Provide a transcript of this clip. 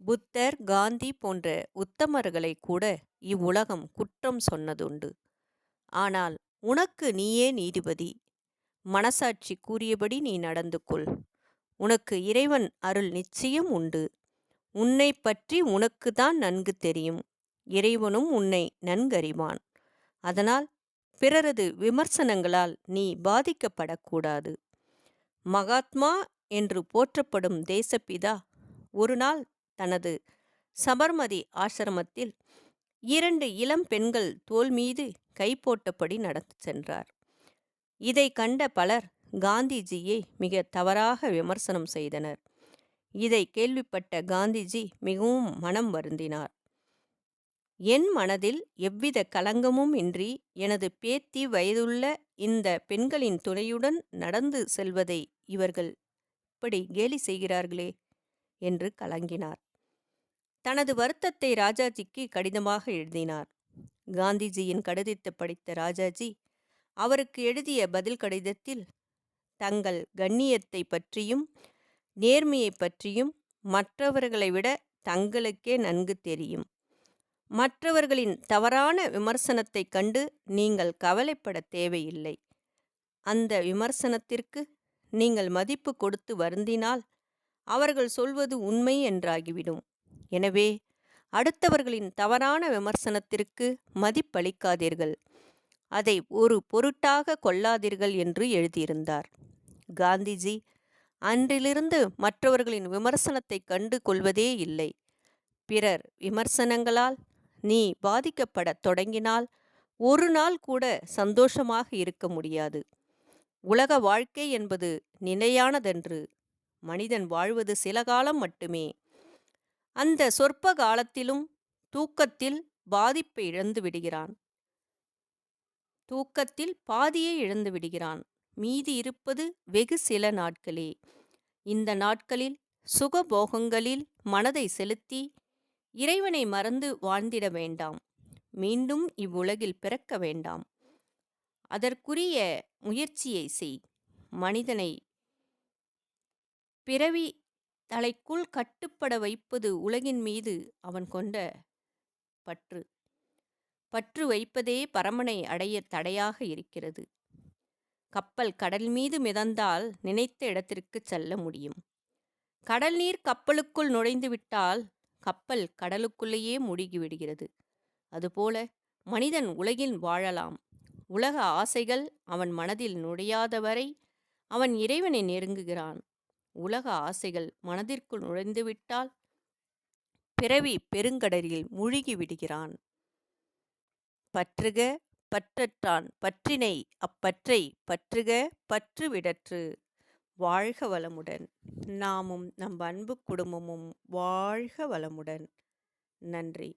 புத்தர் காந்தி போன்ற உத்தமர்களை கூட இவ்வுலகம் குற்றம் சொன்னதுண்டு. ஆனால் உனக்கு நீயே நீதிபதி. மனசாட்சி கூறியபடி நீ நடந்து கொள். உனக்கு இறைவன் அருள் நிச்சயம் உண்டு. உன்னை பற்றி உனக்கு தான் நன்கு தெரியும். இறைவனும் உன்னை நன்கறிவான். அதனால் பிறரது விமர்சனங்களால் நீ பாதிக்கப்படக்கூடாது. மகாத்மா என்று போற்றப்படும் தேசப்பிதா ஒரு நாள் தனது சபர்மதி ஆசிரமத்தில் இரண்டு இளம் பெண்கள் தோல் மீது கை போட்டபடி நடந்து சென்றார். இதை கண்ட பலர் காந்திஜியை மிக தவறாக விமர்சனம் செய்தனர். இதை கேள்விப்பட்ட காந்திஜி மிகவும் மனம் வருந்தினார். என் மனதில் எவ்வித கலங்கமும் இன்றி எனது பேத்தி வயதுள்ள இந்த பெண்களின் துணையுடன் நடந்து செல்வதை இவர்கள் இப்படி கேலி செய்கிறார்களே என்று கலங்கினார். தனது வருத்தத்தை ராஜாஜிக்கு கடிதமாக எழுதினார். காந்திஜியின் கடிதத்தை படித்த ராஜாஜி அவருக்கு எழுதிய பதில் கடிதத்தில் தங்கள் கண்ணியத்தை பற்றியும் நேர்மையை பற்றியும் மற்றவர்களை விட தங்களுக்கே நன்கு தெரியும். மற்றவர்களின் தவறான விமர்சனத்தை கண்டு நீங்கள் கவலைப்பட தேவையில்லை. அந்த விமர்சனத்திற்கு நீங்கள் மதிப்பு கொடுத்து வருந்தினால் அவர்கள் சொல்வது உண்மை என்றாகிவிடும். எனவே அடுத்தவர்களின் தவறான விமர்சனத்திற்கு மதிப்பளிக்காதீர்கள். அதை ஒரு பொருட்டாக கொள்ளாதீர்கள் என்று எழுதியிருந்தார். காந்திஜி அன்றிலிருந்து மற்றவர்களின் விமர்சனத்தை கண்டு கொள்வதே இல்லை. பிறர் விமர்சனங்களால் நீ பாதிக்கப்படத் தொடங்கினால் ஒரு நாள் கூட சந்தோஷமாக இருக்க முடியாது. உலக வாழ்க்கை என்பது நிலையானதென்று மனிதன் வாழ்வது சில காலம் மட்டுமே. அந்த சொற்ப காலத்திலும் தூக்கத்தில் பாதிப்பை இழந்து விடுகிறான். தூக்கத்தில் பாதியை இழந்து விடுகிறான். மீதி இருப்பது வெகு சில நாட்களே. இந்த நாட்களில் சுகபோகங்களில் மனதை செலுத்தி இறைவனை மறந்து வாழ்ந்திட வேண்டாம். மீண்டும் இவ்வுலகில் பிறக்க வேண்டாம். அதற்குரிய முயற்சியை செய். மனிதனை பிறவி தலைக்குள் கட்டுப்பட வைப்பது உலகின் மீது அவன் கொண்ட பற்று. பற்று வைப்பதே பரமனை அடைய தடையாக இருக்கிறது. கப்பல் கடல் மீது மிதந்தால் நினைத்த இடத்திற்கு செல்ல முடியும். கடல் நீர் கப்பலுக்குள் நுழைந்துவிட்டால் கப்பல் கடலுக்குள்ளேயே மூழ்கிவிடுகிறது அதுபோல மனிதன் உலகில் வாழலாம். உலக ஆசைகள் அவன் மனதில் நுழையாதவரை அவன் இறைவனை நெருங்குகிறான். உலக ஆசைகள் மனதிற்குள் நுழைந்துவிட்டால் பிறவி பெருங்கடலில் முழுகி விடுகிறான். பற்றுக பற்றற்றான் பற்றினை அப்பற்றை பற்றுக பற்று விடற்று. வாழ்க வளமுடன். நாமும் நம் அன்பு குடும்பமும் வாழ்க வளமுடன். நன்றி.